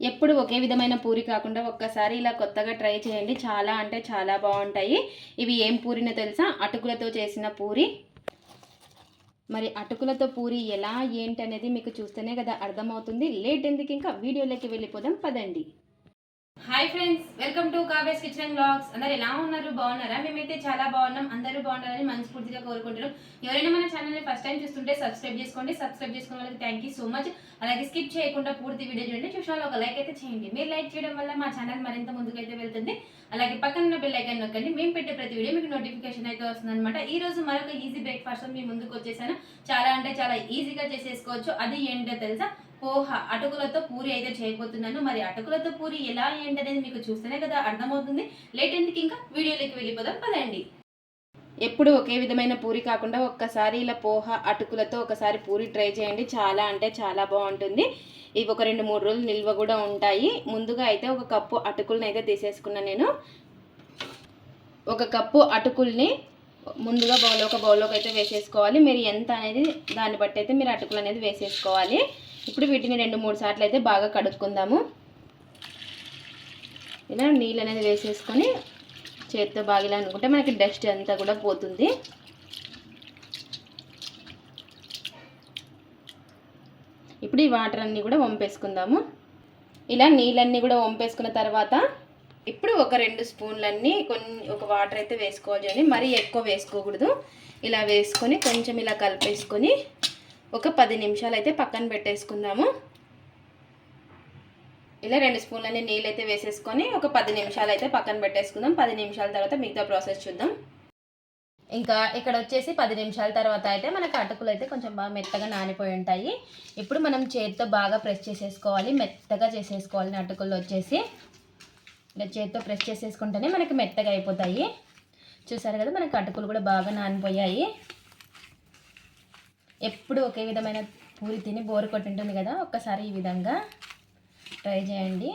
ఎప్పుడు ఒకే విధమైన పూరి కాకుండా ఒక్కసారి ఇలా కొత్తగా ట్రై చేయండి. చాలా అంటే చాలా బాగుంటాయి. ఇవి ఏం పూరినో తెలుసా? అటుకులతో చేసిన పూరి. మరి అటుకులతో పూరి ఎలా ఏంటి అనేది మీకు చూస్తేనే కదా అర్థమవుతుంది. లేట్ ఎందుకు ఇంకా? వీడియోలోకి వెళ్ళిపోదాం. పదండి. Hi friends welcome to Kavya's kitchen blogs అందరు ఎలా ఉన్నారు? బాగున్నారా? మేమైతే చాలా బాగున్నాం. అందరూ బాగున్నారని మనస్ఫూర్తిగా కోరుకుంటున్నాం. ఎవరైనా మన ఛానల్ని ఫస్ట్ టైం చూస్తుంటే సబ్స్క్రైబ్ చేసుకోండి. సబ్స్క్రైబ్ చేసుకున్న వాళ్ళకి థ్యాంక్ యూ సో మచ్ అలాగే స్కిప్ చేయకుండా పూర్తి వీడియో చూడండి. చూసిన వాళ్ళు ఒక లైక్ అయితే చేయండి. మీరు లైక్ చేయడం వల్ల మా ఛానల్ మరింత ముందుకైతే వెళ్తుంది. అలాగే పక్కన ఉన్న బెల్ ఐకాన్ నొక్కండి. మేము పెట్టే ప్రతి వీడియో మీకు నోటిఫికేషన్ అయితే వస్తుంది అనమాట ఈ రోజు మరొక ఈజీ బ్రేక్ఫాస్ట్ మీ ముందుకు వచ్చేసాను. చాలా అంటే చాలా ఈజీగా చేసేసుకోవచ్చు. అది ఏంటో తెలుసా? పోహ అటుకులతో పూరి అయితే చేయబోతున్నాను. మరి అటుకులతో పూరి ఎలా ఏంటనేది అనేది మీకు చూస్తేనే కదా అర్థమవుతుంది. లేట్ ఎందుకు ఇంకా? వీడియోలోకి వెళ్ళిపోదాం పదండి. ఎప్పుడు ఒకే విధమైన పూరి కాకుండా ఒక్కసారి ఇలా పోహ అటుకులతో ఒకసారి పూరి ట్రై చేయండి. చాలా అంటే చాలా బాగుంటుంది. ఇవి ఒక రెండు మూడు రోజులు నిల్వ కూడా ఉంటాయి. ముందుగా అయితే ఒక కప్పు అటుకులను అయితే తీసేసుకున్నాను నేను. ఒక కప్పు అటుకుల్ని ముందుగా బౌల్ ఒక బౌల్లోకి అయితే వేసేసుకోవాలి. మీరు ఎంత అనేది దాన్ని బట్టి అయితే మీరు అటుకులు అనేది వేసేసుకోవాలి. ఇప్పుడు వీటిని రెండు మూడు సార్లు అయితే బాగా కడుక్కుందాము. ఇలా నీళ్ళు అనేది వేసేసుకొని చేతితో బాగా అనుకుంటే మనకి డస్ట్ అంతా కూడా పోతుంది. ఇప్పుడు ఈ వాటర్ అన్నీ కూడా వంపేసుకుందాము. ఇలా నీళ్ళన్నీ కూడా వంపేసుకున్న తర్వాత ఇప్పుడు ఒక రెండు స్పూన్లన్నీ కొన్ని ఒక వాటర్ అయితే వేసుకోవాలి. మరీ ఎక్కువ వేసుకోకూడదు. ఇలా వేసుకొని కొంచెం ఇలా కలిపేసుకొని ఒక పది నిమిషాలు అయితే పక్కన పెట్టేసుకుందాము. ఇలా రెండు స్పూన్లని నీళ్ళు అయితే వేసేసుకొని ఒక పది నిమిషాలు అయితే పక్కన పెట్టేసుకుందాం. పది నిమిషాల తర్వాత మిగతా ప్రాసెస్ చూద్దాం. ఇంకా ఇక్కడ వచ్చేసి పది నిమిషాల తర్వాత అయితే మనకు అటుకులు అయితే కొంచెం బాగా మెత్తగా నానిపోయి ఉంటాయి. ఇప్పుడు మనం చేతితో బాగా ప్రెస్ చేసేసుకోవాలి. మెత్తగా చేసేసుకోవాలి అటుకులు వచ్చేసి. ఇలా చేతితో ప్రెస్ చేసేసుకుంటేనే మనకి మెత్తగా అయిపోతాయి. చూసారు కదా మనకు అటుకులు కూడా బాగా నానిపోయాయి. ఎప్పుడు ఒకే విధమైన పూరి తిని బోరు కొట్టుంటుంది కదా ఒక్కసారి ఈ విధంగా ట్రై చేయండి.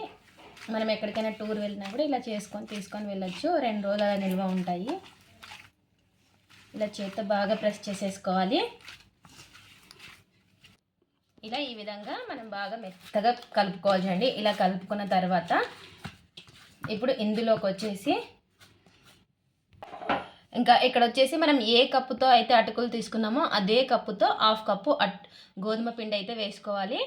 మనం ఎక్కడికైనా టూర్ వెళ్ళినా కూడా ఇలా చేసుకొని తీసుకొని వెళ్ళొచ్చు. రెండు రోజులు అలా నిల్వ ఉంటాయి. ఇలా చేత్తో బాగా ప్రెస్ చేసేసుకోవాలి. ఇలా ఈ విధంగా మనం బాగా మెత్తగా కలుపుకోవాలి ఇలా కలుపుకున్న తర్వాత ఇప్పుడు ఇందులోకి వచ్చేసి ఇంకా ఇక్కడ వచ్చేసి మనం ఏ కప్పుతో అయితే అటుకులు తీసుకున్నామో అదే కప్పుతో హాఫ్ కప్పు అట్ గోధుమ పిండి అయితే వేసుకోవాలి.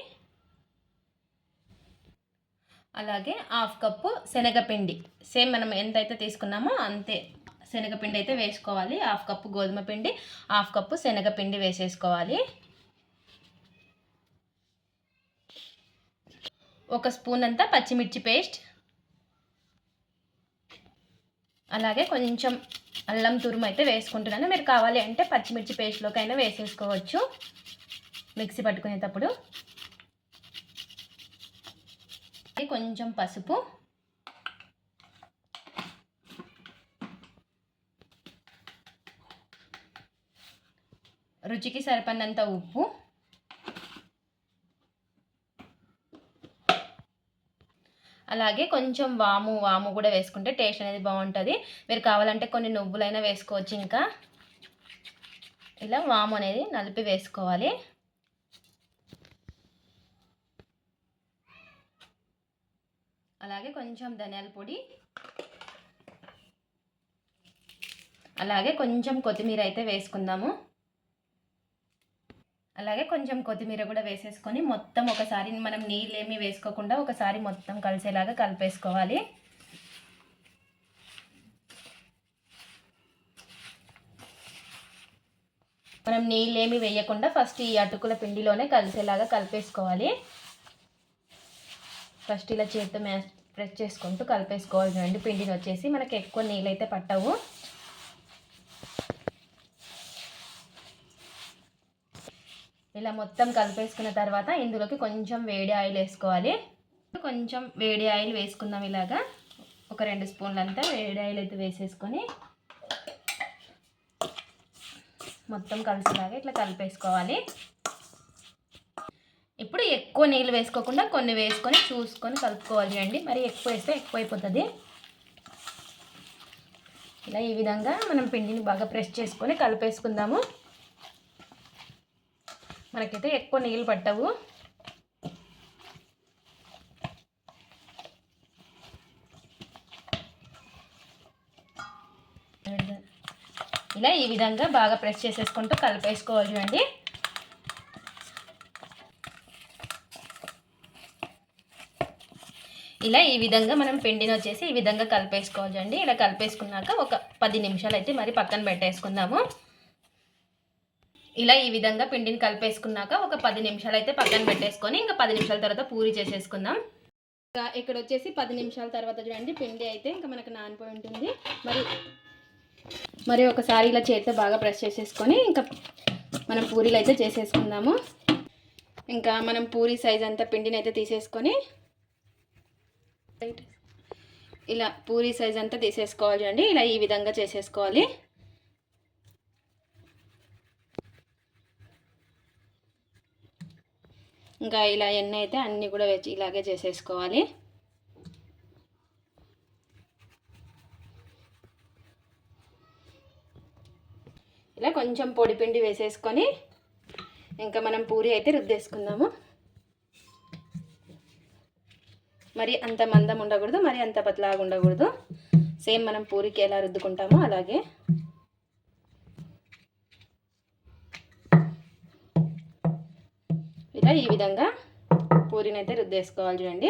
అలాగే హాఫ్ కప్పు శనగపిండి. సేమ్ మనం ఎంతైతే తీసుకున్నామో అంతే శనగపిండి అయితే వేసుకోవాలి. హాఫ్ కప్పు గోధుమ పిండి హాఫ్ కప్పు శనగపిండి వేసేసుకోవాలి. ఒక స్పూన్ అంతా పచ్చిమిర్చి పేస్ట్. అలాగే కొంచెం అల్లం తురుము అయితే వేసుకుంటున్నాను. మీరు కావాలి అంటే పచ్చిమిర్చి పేస్ట్లోకి అయినా వేసేసుకోవచ్చు. మిక్సీ పట్టుకునేటప్పుడు. కొంచెం పసుపు. రుచికి సరిపడినంత ఉప్పు. అలాగే కొంచెం వాము వాము కూడా వేసుకుంటే టేస్ట్ అనేది బాగుంటుంది. మీరు కావాలంటే కొన్ని నువ్వులైనా వేసుకోవచ్చు ఇంకా. ఇలా వాము అనేది నలిపి వేసుకోవాలి. అలాగే కొంచెం ధనియాల పొడి. అలాగే కొంచెం కొత్తిమీర అయితే వేసుకుందాము. అలాగే కొంచెం కొత్తిమీర కూడా వేసేసుకొని మొత్తం ఒకసారి మనం నీళ్ళు ఏమీ వేసుకోకుండా ఒకసారి మొత్తం కలిసేలాగా కలిపేసుకోవాలి. మనం నీళ్ళు ఏమి వేయకుండా ఫస్ట్ ఈ అటుకుల పిండిలోనే కలిసేలాగా కలిపేసుకోవాలి. ఫస్ట్ ఇలా చేతితో మ్యాష్ ప్రెస్ చేసుకుంటూ కలిపేసుకోవాలి పిండిని వచ్చేసి మనకి ఎక్కువ నీళ్ళు అయితే పట్టవు. ఇలా మొత్తం కలిపేసుకున్న తర్వాత ఇందులోకి కొంచెం వేడి ఆయిల్ వేసుకోవాలి. కొంచెం వేడి ఆయిల్ వేసుకుందాం ఇలాగా. ఒక రెండు స్పూన్లు అంతా వేడి ఆయిల్ అయితే వేసేసుకొని మొత్తం కలిసేలాగా ఇట్లా కలిపేసుకోవాలి. ఇప్పుడు ఎక్కువ నీళ్ళు వేసుకోకుండా కొన్ని వేసుకొని చూసుకొని కలుపుకోవాలి అండి మరి ఎక్కువ వేస్తే ఎక్కువ అయిపోతుంది. ఇలా ఈ విధంగా మనం పిండిని బాగా ప్రెస్ చేసుకొని కలిపేసుకుందాము. మనకైతే ఎక్కువ నీళ్ళు పట్టవు. ఇలా ఈ విధంగా బాగా ప్రెస్ చేసేసుకుంటూ కలిపేసుకోవాలి చూడండి. ఇలా ఈ విధంగా మనం పిండిని వచ్చేసి ఈ విధంగా కలిపేసుకోవాలి అండి ఇలా కలిపేసుకున్నాక ఒక పది నిమిషాలు అయితే మరి పక్కన పెట్టేసుకుందాము. ఇలా ఈ విధంగా పిండిని కలిపేసుకున్నాక ఒక పది నిమిషాలు అయితే పక్కన పెట్టేసుకొని ఇంకా పది నిమిషాల తర్వాత పూరి చేసేసుకుందాం. ఇంకా ఇక్కడ వచ్చేసి పది నిమిషాల తర్వాత చూడండి పిండి అయితే ఇంకా మనకు నానిపోయి ఉంటుంది. మరి మరి ఒకసారి ఇలా చేతితో బాగా ప్రెస్ చేసేసుకొని ఇంకా మనం పూరీలు అయితే చేసేసుకుందాము. ఇంకా మనం పూరి సైజ్ అంతా పిండిని అయితే తీసేసుకొని ఇలా పూరి సైజ్ అంతా తీసేసుకోవాలి చూడండి ఇలా ఈ విధంగా చేసేసుకోవాలి. ఇంకా ఇలా ఎన్ని అయితే అన్నీ కూడా ఇలాగే చేసేసుకోవాలి. ఇలా కొంచెం పొడి పిండి వేసేసుకొని ఇంకా మనం పూరి అయితే రుద్దేసుకుందాము. మరి అంత మందం ఉండకూడదు మరి అంత పతలాగా ఉండకూడదు. సేమ్ మనం పూరికి ఎలా రుద్దుకుంటామో అలాగే. ఇంకా ఈ విధంగా పూరిని అయితే రుద్దేసుకోవాలి చూడండి.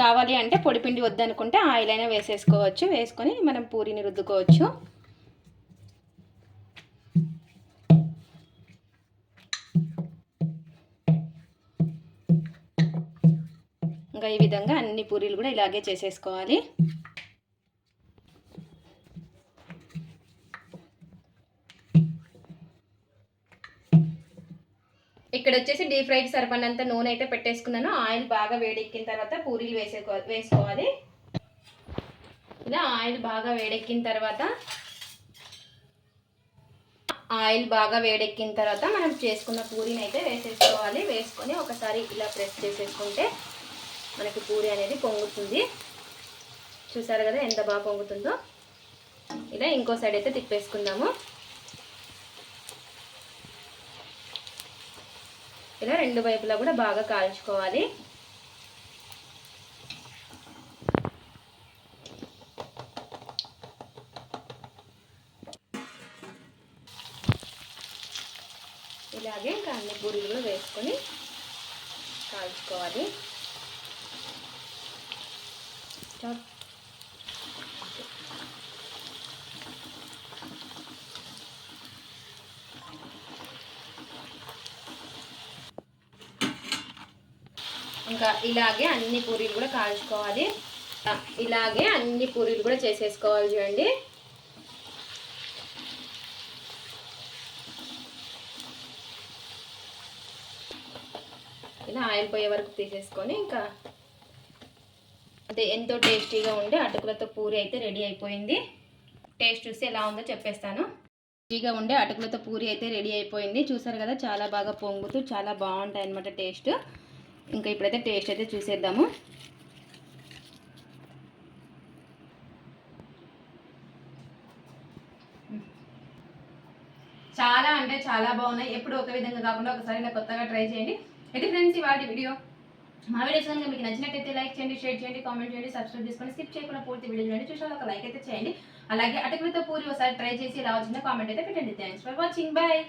కావాలి అంటే పొడిపిండి వద్దనుకుంటే ఆయిల్ అయినా వేసేసుకోవచ్చు వేసుకొని మనం పూరిని రుద్దుకోవచ్చు. ఇంకా ఈ విధంగా అన్ని పూరీలు కూడా ఇలాగే చేసేసుకోవాలి. ఇక్కడ వచ్చేసి డీప్ ఫ్రైడ్ సరిపడినంత నూనె అయితే పెట్టేసుకున్నాను. ఆయిల్ బాగా వేడెక్కిన తర్వాత పూరీలు వేసేకో వేసుకోవాలి. ఇలా ఆయిల్ బాగా వేడెక్కిన తర్వాత ఆయిల్ బాగా వేడెక్కిన తర్వాత మనం చేసుకున్న పూరీని అయితే వేసేసుకోవాలి. వేసుకొని ఒకసారి ఇలా ప్రెస్ చేసేసుకుంటే మనకి పూరి అనేది పొంగుతుంది. చూసారు కదా ఎంత బాగా పొంగుతుందో? ఇలా ఇంకో సైడ్ అయితే తిప్పేసుకుందాము. ఇలా రెండు వైపులా కూడా బాగా కాల్చుకోవాలి. ఇలాగే ఇంకా అన్ని పూరీలు కూడా వేసుకొని కాల్చుకోవాలి. ఇంకా ఇలాగే అన్ని పూరీలు కూడా కాల్చుకోవాలి. ఇలాగే అన్ని పూరీలు కూడా చేసేసుకోవాలి చూడండి. ఇలా ఆయిల్ పోయే వరకు తీసేసుకొని ఇంకా అంటే ఎంతో టేస్టీగా ఉండే అటుకులతో పూరి అయితే రెడీ అయిపోయింది. టేస్ట్ చూసి ఎలా ఉందో చెప్పేస్తాను. టేస్టీగా ఉండే అటుకులతో పూరి అయితే రెడీ అయిపోయింది. చూసారు కదా చాలా బాగా పొంగుతూ చాలా బాగుంటాయి అనమాట టేస్ట్. ఇంకా ఇప్పుడైతే టేస్ట్ అయితే చూసేద్దాము. చాలా అంటే చాలా బాగున్నాయి. ఎప్పుడు ఒక విధంగా కాకుండా ఒకసారి ఇలా కొత్తగా ట్రై చేయండి. అయితే ఫ్రెండ్స్ ఇవాటి వీడియో? మా వీడియోస్ కనుక మీకు నచ్చినట్టయితే లైక్ చేయండి షేర్ చేయండి కామెంట్ చేయండి సబ్స్క్రైబ్ చేసుకొని స్కిప్ చేయకుండా పూర్తి వీడియో చూడండి. ఒక లైక్ అయితే చేయండి. అలాగే అటుకులతో పూరి ఒకసారి ట్రై చేసి ఇలా వచ్చిన కామెంట్ అయితే పెట్టండి. Thanks for watching bye